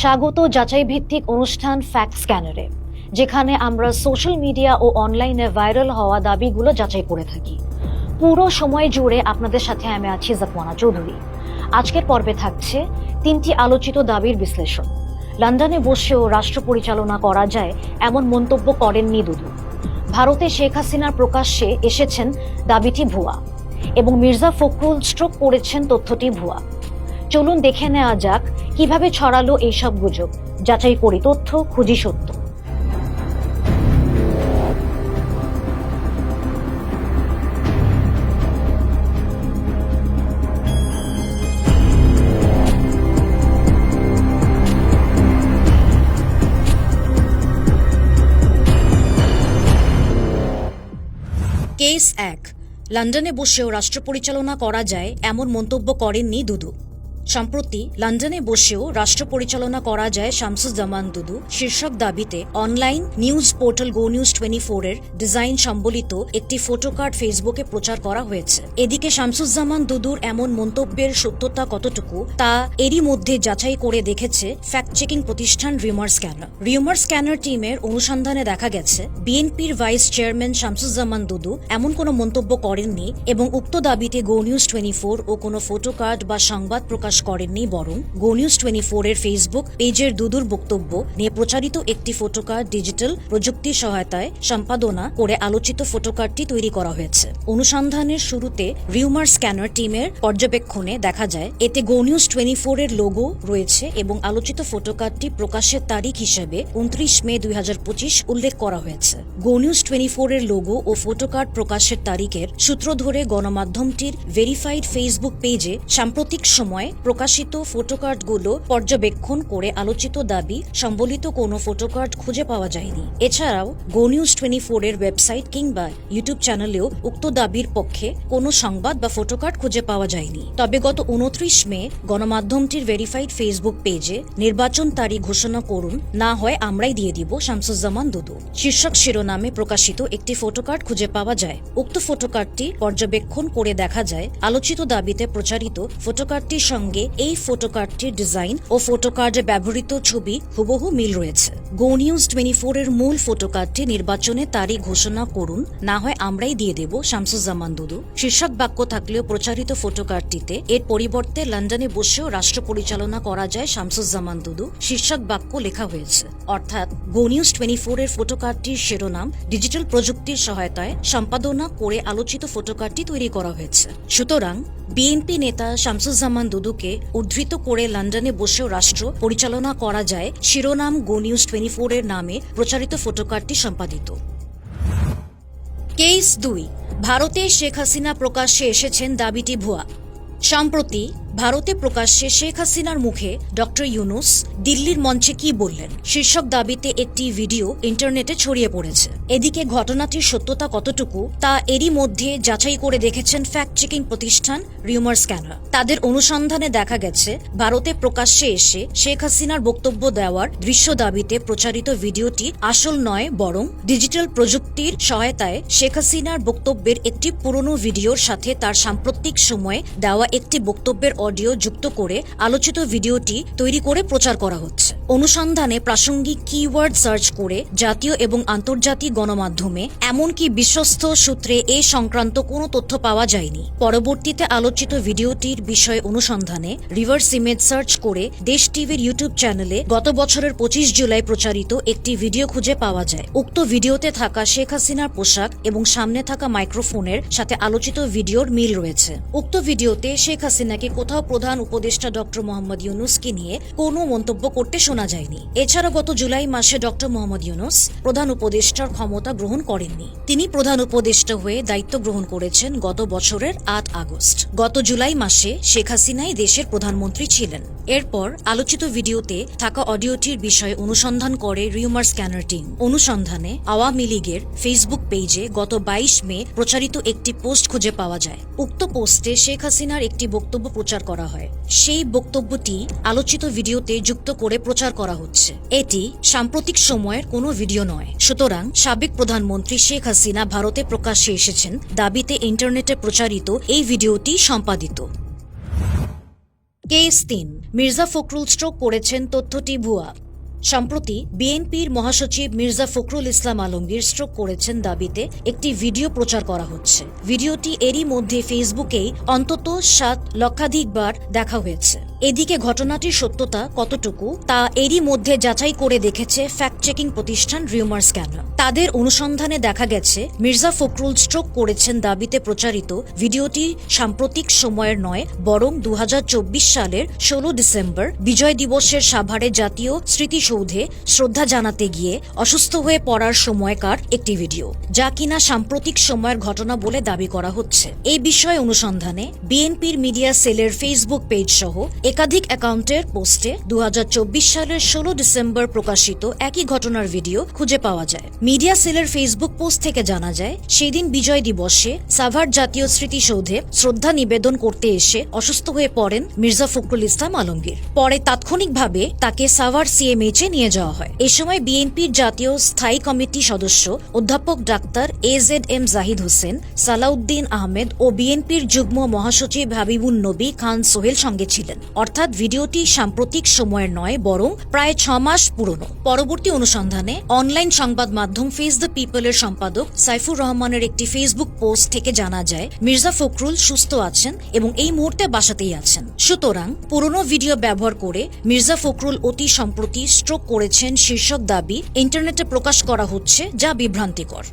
স্বাগত যাচাই ভিত্তিক অনুষ্ঠান ফ্যাক্ট স্ক্যানারে, যেখানে আমরা সোশ্যাল মিডিয়া ও অনলাইনে ভাইরাল হওয়া দাবিগুলো যাচাই করে থাকি। পুরো সময় জুড়ে আপনাদের সাথে আমি আছি জাতমানা চৌধুরী। আজকের পর্বে থাকছে তিনটি আলোচিত দাবির বিশ্লেষণ। লন্ডনে বসেও রাষ্ট্র পরিচালনা করা যায় এমন মন্তব্য করেননি দুদু। ভারতে শেখ হাসিনার প্রকাশ্যে এসেছেন দাবিটি ভুয়া এবং মির্জা ফখরুল স্ট্রোক করেছেন তথ্যটি ভুয়া। চলুন দেখে নেওয়া যাক কীভাবে ছড়ালো এইসব গুজব। যাচাই করি তথ্য, খুঁজি সত্য। কেস এক। লন্ডনে বসেও রাষ্ট্র পরিচালনা করা যায় এমন মন্তব্য করেননি দুদু। সম্প্রতি লন্ডনে বসেও রাষ্ট্র পরিচালনা করা যায় শামসুজ্জামান দুদু। শীর্ষক দাবিতে online news portal Go News twenty এর ডিজাইন সম্বলিত একটি ফটোকার্ড ফেসবুকে প্রচার করা হয়েছে। এদিকে শামসুজ্জামান দুদুর এমন মন্তব্যের সত্যতা কতটুকু তা এরই মধ্যে যাচাই করে দেখেছে ফ্যাক্ট চেকিং প্রতিষ্ঠান রিউমার স্ক্যানার রিউমার স্ক্যানার টিমের অনুসন্ধানে দেখা গেছে, বিএনপির ভাইস চেয়ারম্যান শামসুজ্জামান দুদু এমন কোনো মন্তব্য করেননি এবং উক্ত দাবিতে গো নিউজ টোয়েন্টি ফোর ও কোনো ফটোকার্ড বা সংবাদ প্রকাশ করেননি বরং গো নিউজ টোয়েন্টি এর ফেসবুক পেজের দুদুর বক্তব্য নিয়ে প্রচারিত একটি ফটোকার্ড ডিজিটাল প্রযুক্তির সহায়তায় সম্পাদনা করে আলোচিত ফটোকার্ডটি তৈরি করা হয়েছে। অনুসন্ধানের শুরুতে রিউমার স্ক্যানার টিমের পর্যবেক্ষণে দেখা যায়, এতে গো নিউজ টোয়েন্টি এর লোগো রয়েছে এবং আলোচিত ফটোকার্ডটি প্রকাশের তারিখ হিসেবে উনত্রিশ মে দুই হাজার পঁচিশ উল্লেখ করা হয়েছে। গো নিউজ টোয়েন্টি এর লোগো ও ফটোকার্ড প্রকাশের তারিখের সূত্র ধরে গণমাধ্যমটির ভেরিফাইড ফেসবুক পেজে সাম্প্রতিক সময়ে প্রকাশিত ফটোকার্ডগুলো পর্যবেক্ষণ করে আলোচিত দাবি, সম্বলিত কোনো ফটোকার্ড খুঁজে পাওয়া যায়নি। এছাড়াও গো নিউজ টোয়েন্টি এর ওয়েবসাইট কিংবা ইউটিউব চ্যানেলেও উক্ত দাবির পক্ষে কোনো সংবাদ বা ফটোকার্ড খুঁজে পাওয়া যায়নি। তবে গত উনত্রিশ মে গণমাধ্যমটির ভেরিফাইড ফেসবুক পেজে নির্বাচন তারিখ ঘোষণা করুন, না হয় আমরাই দিয়ে দিব শামসুজ্জামান দুদু। শীর্ষক শিরোনামে প্রকাশিত একটি ফটোকার্ড খুঁজে পাওয়া যায়। উক্ত ফটোকার্ডটি পর্যবেক্ষণ করে দেখা যায়, আলোচিত দাবিতে প্রচারিত ফটোকার্ডটির সঙ্গে এই ফটোকার্ডটির ডিজাইন ও ফটোকার্ডে ব্যবহৃত ছবি হুবহু মিল রয়েছে। গো নিউজ টোয়েন্টি এর মূল ফটোকার্ডটি নির্বাচনের তারিখ ঘোষণা করুন। না হয় আমরাই দিয়ে দেব, শামসুজ্জামান দুদু। শীর্ষক বাক্য থাকলেও প্রচারিত ফটোকার্ডটিতে এর পরিবর্তে লন্ডনে বসেও রাষ্ট্র পরিচালনা করা যায় শামসুজ্জামান দুদু। শীর্ষক বাক্য লেখা হয়েছে। অর্থাৎ গো নিউজ টোয়েন্টি এর ফটোকার্ডটির শিরোনাম ডিজিটাল প্রযুক্তির সহায়তায় সম্পাদনা করে আলোচিত ফটোকার্ডটি তৈরি করা হয়েছে। সুতরাং, বিএনপি নেতা শামসুজ্জামান দুদুকে উদ্ধৃত করে লন্ডনে বসেও রাষ্ট্র পরিচালনা করা যায় শিরোনাম গো নিউজ টোয়েন্টি ফোর এর নামে প্রচারিত ফটোকার্ডটি সম্পাদিত। কেস দুই, ভারতে শেখ হাসিনা প্রকাশ্যে এসেছেন দাবিটি ভুয়া। সম্প্রতি ভারতে প্রকাশ্যে শেখ হাসিনার মুখে ডক্টর ইউনুস দিল্লির মঞ্চে কি বললেন? শীর্ষক দাবিতে একটি ভিডিও ইন্টারনেটে ছড়িয়ে পড়েছে। এদিকে ঘটনাটির সত্যতা কতটুকু তা এরই মধ্যে যাচাই করে দেখেছেন ফ্যাক্ট চেকিং প্রতিষ্ঠান রিউমার স্ক্যানার তাদের অনুসন্ধানে দেখা গেছে, ভারতে প্রকাশ্যে এসে শেখ হাসিনার বক্তব্য দেওয়ার দৃশ্য দাবিতে প্রচারিত ভিডিওটি আসল নয়, বরং ডিজিটাল প্রযুক্তির সহায়তায় শেখ হাসিনার বক্তব্যের একটি পুরনো ভিডিওর সাথে তার সাম্প্রতিক সময়ে দেওয়া একটি বক্তব্যের অডিও যুক্ত করে আলোচিত ভিডিওটি তৈরি করে প্রচার করা হচ্ছে। অনুসন্ধানে প্রাসঙ্গিক কিওয়ার্ড সার্চ করে জাতীয় এবং আন্তর্জাতিক গণমাধ্যমে এমনকি বিশ্বস্ত সূত্রে এ সংক্রান্ত কোনো তথ্য পাওয়া যায়নি। পরবর্তীতে আলোচিত ভিডিওটির বিষয়ে অনুসন্ধানে রিভার্স ইমেজ সার্চ করে দেশ টিভির ইউটিউব চ্যানেলে গত বছরের পঁচিশ জুলাই প্রচারিত একটি ভিডিও খুঁজে পাওয়া যায়। উক্ত ভিডিওতে থাকা শেখ হাসিনার পোশাক এবং সামনে থাকা মাইক্রোফোনের সাথে আলোচিত ভিডিওর মিল রয়েছে। উক্ত ভিডিওতে শেখ হাসিনাকে কোথাও প্রধান উপদেষ্টা ডক্টর মোহাম্মদ ইউনুসকে নিয়ে কোনো মন্তব্য করতে শোনা যায়নি। এছাড়া গত জুলাই মাসে ডক্টর মোহাম্মদ ইউনুস প্রধান উপদেষ্টার ক্ষমতা গ্রহণ করেননি। তিনি প্রধান উপদেষ্টা হয়ে দায়িত্ব গ্রহণ করেছেন গত বছরের আট আগস্ট। গত জুলাই মাসে শেখ হাসিনাই দেশের প্রধানমন্ত্রী ছিলেন। এরপর আলোচিত ভিডিওতে থাকা অডিওটির বিষয়ে অনুসন্ধান করে রিউমার স্ক্যানার টিম। অনুসন্ধানে আওয়ামী লীগের ফেসবুক পেজে গত বাইশ মে প্রচারিত একটি পোস্ট খুঁজে পাওয়া যায়। উক্ত পোস্টে শেখ হাসিনার একটি বক্তব্য প্রচার করা হয়। সেই বক্তব্যটি আলোচিত ভিডিওতে যুক্ত করে প্রচার করা হচ্ছে। এটি সাম্প্রতিক সময়ের কোনো ভিডিও নয়। সুতরাং সাবেক প্রধানমন্ত্রী শেখ হাসিনা ভারতে প্রকাশ্যে এসেছেন। দাবিতে ইন্টারনেটে প্রচারিত এই ভিডিওটি সম্পাদিত। কেস তিন, মির্জা ফখরুল স্ট্রোক করেছেন তথ্যটি ভুয়া। সম্প্রতি বিএনপির মহাসচিব মির্জা ফখরুল ইসলাম আলমগীর স্ট্রোক করেছেন দাবিতে একটি ভিডিও প্রচার করা হচ্ছে। ভিডিওটি এরই মধ্যে ফেসবুকেই অন্তত সাত লক্ষাধিকবার দেখা হয়েছে। এদিকে ঘটনাটির সত্যতা কতটুকু, তা এরই মধ্যে যাচাই করে দেখেছে ফ্যাক্ট চেকিং প্রতিষ্ঠান রিউমার স্ক্যানার তাদের অনুসন্ধানে দেখা গেছে, মির্জা ফখরুল স্ট্রোক করেছেন দাবিতে প্রচারিত ভিডিওটি সাম্প্রতিক সময়ের নয়, বরং দুহাজার চব্বিশ সালের ষোলো ডিসেম্বর, বিজয় দিবসের সাভারে জাতীয় স্মৃতিসৌধে শ্রদ্ধা জানাতে গিয়ে অসুস্থ হয়ে পড়ার সময়কার একটি ভিডিও, যা কিনা সাম্প্রতিক সময়ের ঘটনা বলে দাবি করা হচ্ছে। এই বিষয়ে অনুসন্ধানে বিএনপির মিডিয়া সেলের ফেসবুক পেজ সহ একাধিক অ্যাকাউন্টের পোস্টে দু হাজার চব্বিশ সালের ষোলো ডিসেম্বর প্রকাশিত একই ঘটনার ভিডিও খুঁজে পাওয়া যায়। মিডিয়া সেলের ফেসবুক পোস্ট থেকে জানা যায়, সেদিন বিজয় দিবসে সাভার জাতীয় স্মৃতিসৌধে শ্রদ্ধা নিবেদন করতে এসে অসুস্থ হয়ে পড়েন মির্জা ফখরুল ইসলাম আলমগীর। পরে তাৎক্ষণিকভাবে তাকে সাভার সিএমএইচে নিয়ে যাওয়া হয়। এ সময় বিএনপির জাতীয় স্থায়ী কমিটি সদস্য অধ্যাপক doctor A Z M Zahid Hossain, Salahuddin Ahmed ও বিএনপির যুগ্ম মহাসচিব হাবিবুন নবী খান সোহেল সঙ্গে ছিলেন। অর্থাৎ ভিডিওটি সাম্প্রতিক সময়ের নয়, বরং প্রায় ছ মাস পুরনো। পরবর্তী অনুসন্ধানে অনলাইন সংবাদ মাধ্যম ফেস দ্য পিপলের সম্পাদক সাইফুর রহমানের একটি ফেসবুক পোস্ট থেকে জানা যায়, মির্জা ফখরুল সুস্থ আছেন এবং এই মুহূর্তে বাসাতেই আছেন। সুতরাং পুরনো ভিডিও ব্যবহার করে মির্জা ফখরুল অতি সম্প্রতি স্ট্রোক করেছেন শীর্ষক দাবি, ইন্টারনেটে প্রকাশ করা হচ্ছে যা বিভ্রান্তিকর।